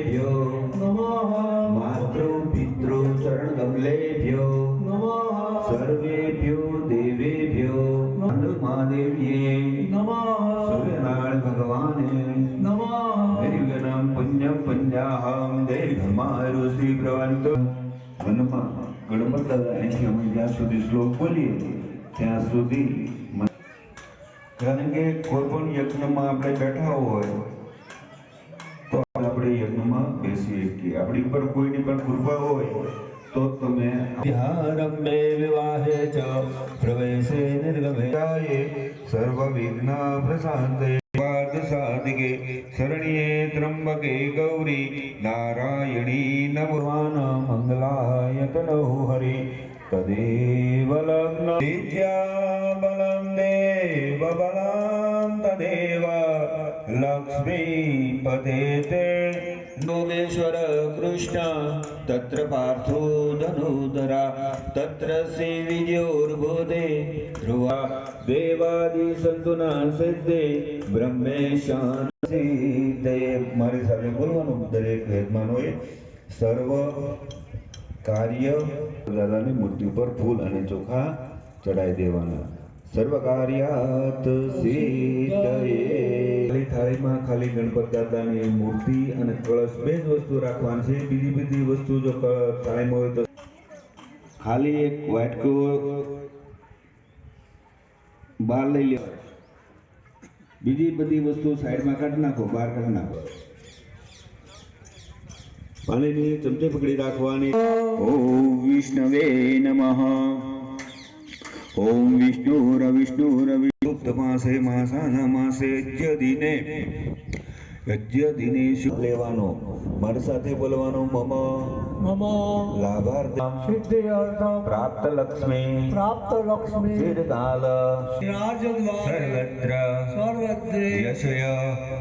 ભ્યો નમઃ માતૃ પિતૃ ચરણ કમલેભ્યો નમઃ સર્વેભ્યો દેવેભ્યો મહાદેવ્યે નમઃ સૂર્યનારાયણ ભગવાને નમઃ દૈર્ઘ્યનામ પુણ્યમ પુણ્યાહમ દૈર્ઘમારુ શ્રી પ્રવંતો મનમાં ગણપત દાદા અહીંથી અમે જ્યાં સુધી શ્લોક બોલીએ ત્યાં સુધી મન- કારણ કે કોઈ પણ યજ્ઞમાં આપણે બેઠા હોય તો આપણે યજ્ઞમાં કે આપણી ઉપર કોઈની પણ કૃપા હોય તો તમે વિહારંભે વિવાહે ચ પ્રવેશે નિર્ગમે. સર્વ વિઘ્ન પ્રશાંતે. પાર્થ સાધિકે શરણ્યે ત્રંબકે ગૌરી. નારાયણી નમવાન મંગલાય તનો હરિ. તદેવ લગ્ન. વિદ્યા બલમ દેવ બલમ તદેવ. લક્ષ્મી પદે તે યોગેશ્વર कृष्ण, तत्र पार्थो धनुधरा तत्र શ્રી ध्रुवा સંતુના સિદ્ધે બ્રહ્મેશાન સિદ્ધે મારી સાથે બોલવાનું દરેક યજમાનોએ સર્વ કાર્ય દાદાની મૂર્તિ ઉપર ફૂલ અને ચોખા ચડાઈ દેવાના સર્વ કાર્યાત સિદ્ધયે ખાલી ખાલી ગણપત દાદાની મૂર્તિ અને કળશ બે જ વસ્તુ રાખવાની છે. બીજી બધી વસ્તુ જો ટાઈમ હોય તો ખાલી એક વાટકો બહાર લઈ લેવા બીજી બધી વસ્તુ સાઈડમાં કાઢી નાખો બહાર કાઢી નાખો. પાણીની ચમચે પકડી રાખવાની. ઓમ વિષ્ણવે નમઃ. ઓમ વિષ્ણુરવિષ્ણુરવિયુક્ત માસે માસાના માસે યજ્ઞ દિને યજ્ઞ લેવાનો મારી સાથે બોલવાનો મમ મમ લાભાર્થ સિદ્ધિર્થમ પ્રાપ્ત લક્ષ્મી પ્રાપ્ત લક્ષ્મી દીર્ઘાલ રાજદ્વાર સર્વત્ર યશય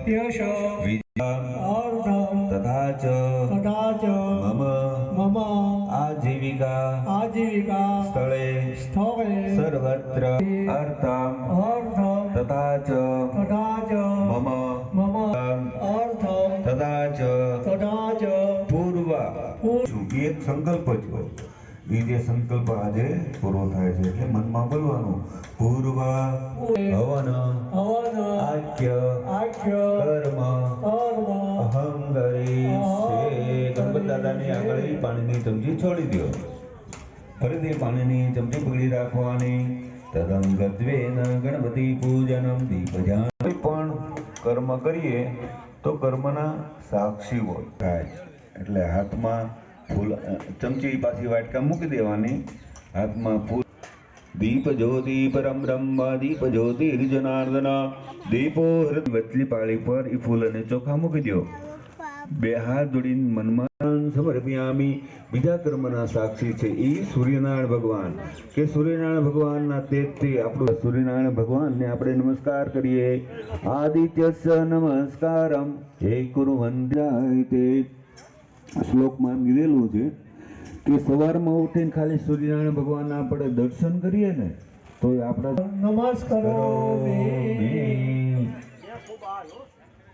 યશ વિદ્યા અર્ધમ તથા ચ કદાચ મમ મમ આજીવિકા આજીવિકા સ્થળે સ્થળે સર્વત્ર अर्थम अर्थम तथा च तथा च मम मम अर्थम तथा च तथा च पूर्व એક સંકલ્પ એ જે સંકલ્પ આજે પૂરો થાય છે એટલે મનમાં બોલવાનું પૂર્વ હવન હવન આખ્ય આખ્ય કર્મ કર્મ અહંગરી ગરીશે ગણપત દાદાની આગળ પાણીની ચમચી છોડી દો ફરીથી પાણીની ચમચી પકડી રાખવાની. તદમ ગદ્વેન ગણપતિ પૂજનમ દીપજાન પણ કર્મ કરીએ તો કર્મના સાક્ષીઓ થાય એટલે હાથમાં ફૂલ ચમચી પાછી વાટકા મૂકી દેવાની. હાથમાં ફૂલ. દીપ જ્યોતિ પરમ બ્રહ્મ, દીપ જ્યોતિ જનાર્દન દીપો હૃદય. વચલી પાળી પર ઈ ફૂલ અને ચોખા મૂકી દો બે હાથ જોડીને મનમાં સમર્પ્યામી. બીજા કર્મના સાક્ષી છે એ સૂર્યનારાયણ ભગવાન. કે સૂર્યનારાયણ ભગવાનના તેજથી આપણું સૂર્યનારાયણ ભગવાનને આપણે નમસ્કાર કરીએ. આદિત્યસ્ નમસ્કારમ. હે કુરુ વંદ્યાય તે શ્લોકમાં કીધેલું છે કે સવારમાં ઉઠીને ખાલી સૂર્યનારાયણ ભગવાનના આપણે દર્શન કરીએ ને તો આપણા નમસ્કારો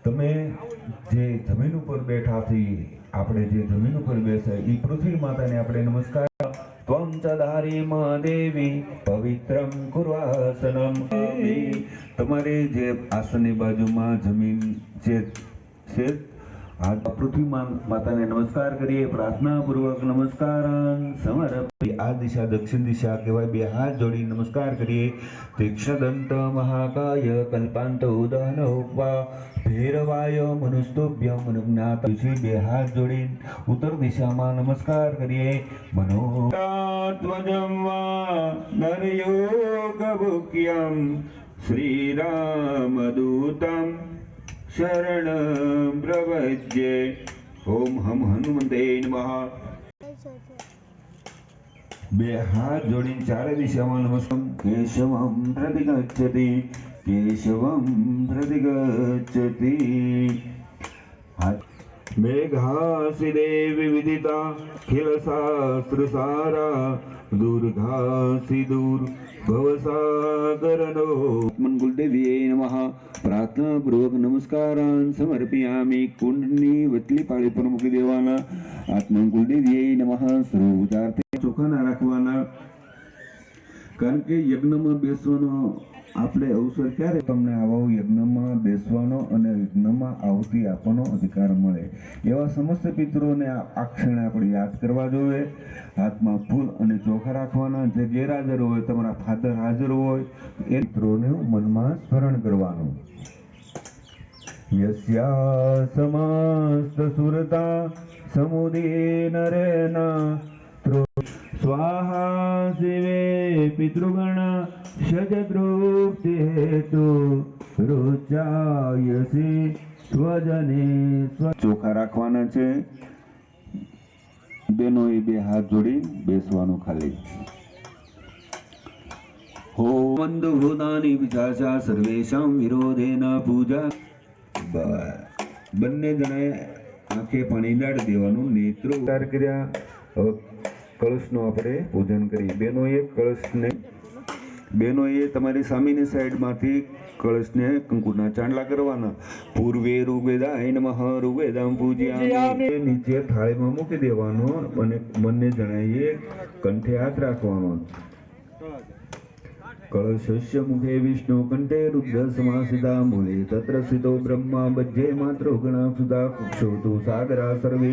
તમે જે જમીન ઉપર બેઠા આપણે જે જમીન ઉપર બેસે એ પૃથ્વી માતાને આપણે નમસ્કાર. ત્વમ ચદારી માં દેવી, પવિત્રમ કુર્વાસનમ. તમારે જે આસનની બાજુમાં જમીન જે છે આ પૃથ્વી માતાને નમસ્કાર કરીએ પ્રાર્થના પૂર્વક નમસ્કાર સમર્પી આ દિશા, દક્ષિણ દિશા કહેવાય, બે હાથ જોડી નમસ્કાર કરીએ. તીક્ષદંત મહાકાય, કલ્પાંત ઉદહન ઉપવા ભૈરવાય મનુસ્તુભ્ય મનુજ્ઞાત. બે હાથ જોડી ઉત્તર દિશામાં નમસ્કાર કરીએ. મનો ધ્વજમ વા નરયોગભુક્યમ. શ્રીરામદૂતમ શરણ પ્રવજ્યે ઓમ હમ હનુમંતે નમઃ બે હાથ જોડીને ચારે દિશામાં નમસ્કાર. કેશવમ પ્રતિગચ્છતિ કેશવમ પ્રતિગચ્છતિ। मेघासि देवि विदिता खिल शास्त्र सारा दुर्घासि दूर भवसागरनो मंगुलदेवी नमः प्रार्थनापूर्वक नमस्कारान् समर्पयामि કુંડની વચલી પાળી પર મૂકી દેવાના આત્મકુલદેવી નમઃ સર્વ ઉદારતે ચોખ્ખા ના રાખવાના કારણ કે યજ્ઞમાં બેસવાનો આપણે અવસર ક્યારે તમને આવા? યજ્ઞમાં બેસવાનો અને યજ્ઞમાં આવતી આપવાનો અધિકાર મળે. એવા સમસ્ત પિતૃઓને આ ક્ષણે આપણે યાદ કરવા જોઈએ. હાથમાં ફૂલ અને ચોખા રાખવાના. જે ગેરહાજર હોય, તમારા ફાધર હાજર હોય, એ પિતૃઓને મનમાં સ્મરણ કરવાનું. યસ્યા સમાસ્ત સુરતા સમુદીન રેના સ્વાહા શિવે પિતૃગણ શજદ્રુપ્તિ હેતુ સ્વજને ચોખા રાખવાના છે. બેનો એ બે હાથ જોડી બેસવાનું ખાલી. હો મંદ ભૂતાની વિચાચા સર્વેશામ વિરોધેન પૂજા. બંને જણાએ આંખે પાણી દાડ દેવાનું નેત્રો. કર્યા. કળશનું આપણે પૂજન કરીએ. બહેનોએ કળશને બહેનોએ તમારી સામેની સાઈડમાંથી કળશને કંકુના ચાંદલા કરવાના. પૂર્વે ઋગ્વેદાય નમઃ ઋગ્વેદામ પૂજ્યામિ. નીચે થાળીમાં મૂકી દેવાનો અને બંને જણાએ કંઠે હાથ રાખવાનો. કળશસ્ય મુખે વિષ્ણુ કંઠે રુદ્ર સમાસિતા મૂલે તત્ર સ્થિતો બ્રહ્મા બજ્જે માત્ર ગણા સુધા કુક્ષોતુ સાગરા સર્વે